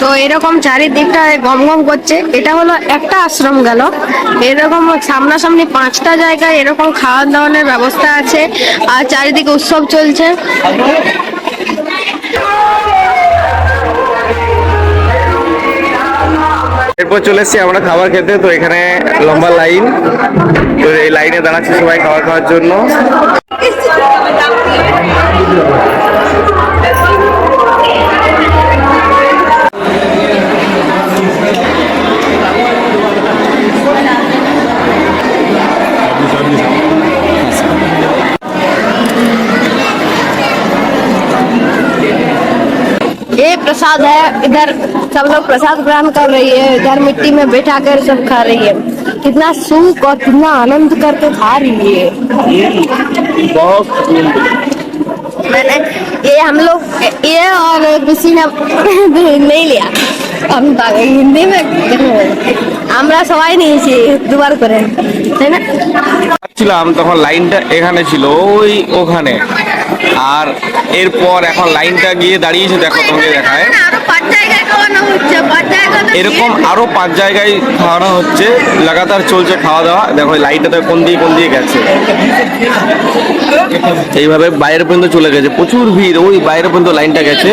তো এরকম চারিদিকটা গম গম করছে। এটা হলো একটা আশ্রম গেল। এরকম সামনাসামনি পাঁচটা জায়গায় এরকম খাওয়ান দাওয়ানোর ব্যবস্থা আছে আর চারিদিকে উৎসব চলছে। এরপর চলে এসছি আমরা খাবার খেতে। তো এখানে লম্বা লাইন। তো এই লাইনে দাঁড়াচ্ছি সবাই খাবার খাওয়ার জন্য। प्रसाद है इधर सब लोग प्रसाद ग्रहण कर रही है इधर मिट्टी में बैठा कर सब खा रही है कितना सुख और कितना आनंद करके खा रही है मैंने ये हम लोग ये और किसी ने नहीं लिया हम तो हिंदी में আমরা সবাই নিয়েছি দুবার করে তাই না ছিলাম তখন লাইনটা এখানে ছিল ওই ওখানে আর এরপর এখন লাইনটা গিয়ে দাঁড়িয়েছে দেখো তোমাকে দেখায়। এরকম আরও পাঁচ জায়গায় খাওয়ানো হচ্ছে লাগাতার চলছে খাওয়া দাওয়া দেখো এই লাইনটাতে কোন দিয়ে কোন দিয়ে গেছে। এইভাবে বাইরে পর্যন্ত চলে গেছে প্রচুর ভিড় ওই বাইরে পর্যন্ত লাইনটা গেছে।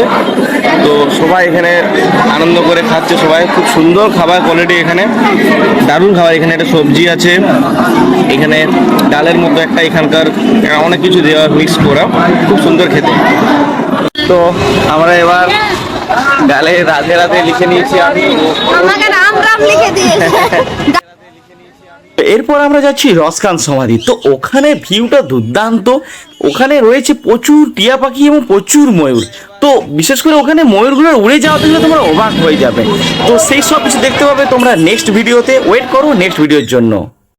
তো সবাই এখানে আনন্দ করে খাচ্ছে সবাই খুব সুন্দর খাবার কোয়ালিটি এখানে। দারুণ খাবার এখানে একটা সবজি আছে। এখানে ডালের মতো একটা এখানকার অনেক কিছু দেওয়া মিক্স করা। খুব সুন্দর খেতে। তো আমরা এবার গালে রাধে রাধে লিখে নিয়েছি আমি। আমাকে রাম রাম লিখে দিয়েছে। এরপর আমরা যাচ্ছি রসকান সমাধি। তো ওখানে ভিউটা দুর্দান্ত। ওখানে রয়েছে প্রচুর টিয়া পাখি এবং প্রচুর ময়ূর। তো বিশেষ করে ওখানে ময়ূরগুলো উড়ে যাওয়া দেখলে তোমরা অবাক হয়ে যাবে। তো সেই সব কিছু দেখতে পাবে তোমরা নেক্সট ভিডিওতে ওয়েট করো নেক্সট ভিডিওর জন্য।